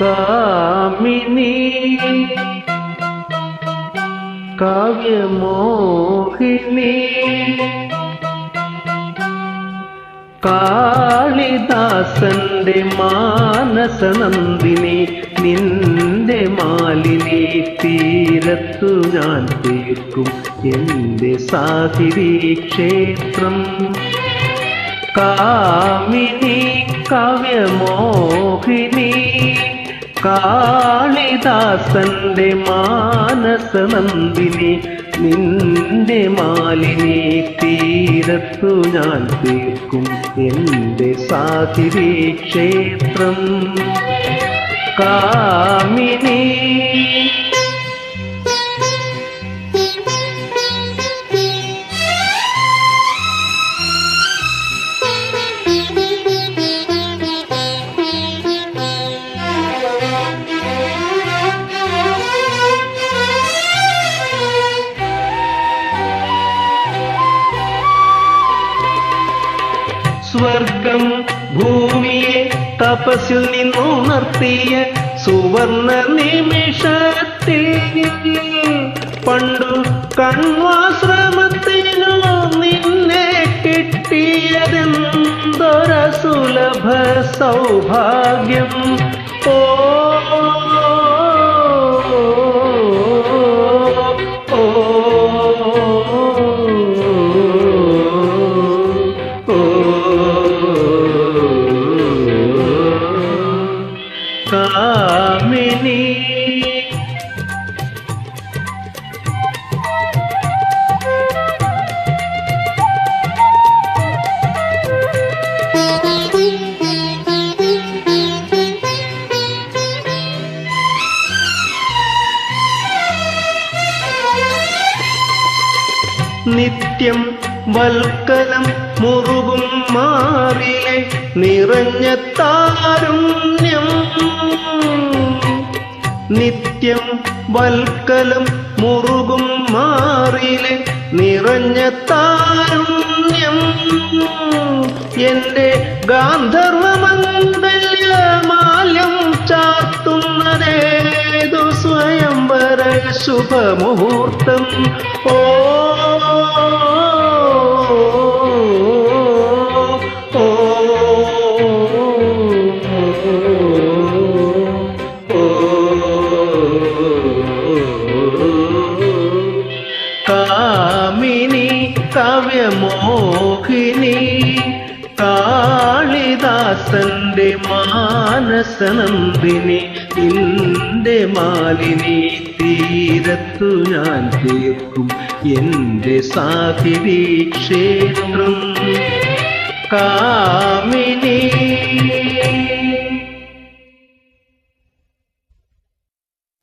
കാമിനി. കാവ്യമോഹിനി. കാളിദാസന്റെ മാനസനന്ദിനി നിന്റെ മാലിനി തീരത്തു ഞാൻ തീർക്കും എന്റെ സാഹിരി ക്ഷേത്രം കാമിനി കാവ്യമോഹിനി. കാളിദാസന്റെ മാനസനന്ദിനി നിന്റെ മാലിനി തീരത്തു ഞാൻ തീർക്കും എന്റെ സാധിരി ക്ഷേത്രം കാമിനി സ്വർഗം ഭൂമിയെ തപസ്സിൽ നിന്നുണർത്തിയ സുവർണ നിമിഷത്തിൽ പണ്ടു കൺവാശ്രമത്തിനു നിന്നെ കിട്ടിയതെന്തൊര സുലഭ സൗഭാഗ്യം. ഓ നിത്യം വൽക്കലം മുറുകും മാറിലെ നിറഞ്ഞ താരുണ്യം. നിത്യം വൽക്കലം മുറുകും മാറിലെ നിറഞ്ഞ താരുണ്യം. എന്റെ ഗാന്ധർവമംഗല്യമാല്യം ചാർത്തുന്നതേതു സ്വയംവര ശുഭമുഹൂർത്തം. ഓ കാമിനി കാവ്യമോഹിനി കാളിദാസന്റെ മാനസനന്ദിനി നിന്റെ മാലിനി തീരത്തു ഞാൻ തീർക്കും എന്റെ സാഹിരി ക്ഷേത്രം കാമിനി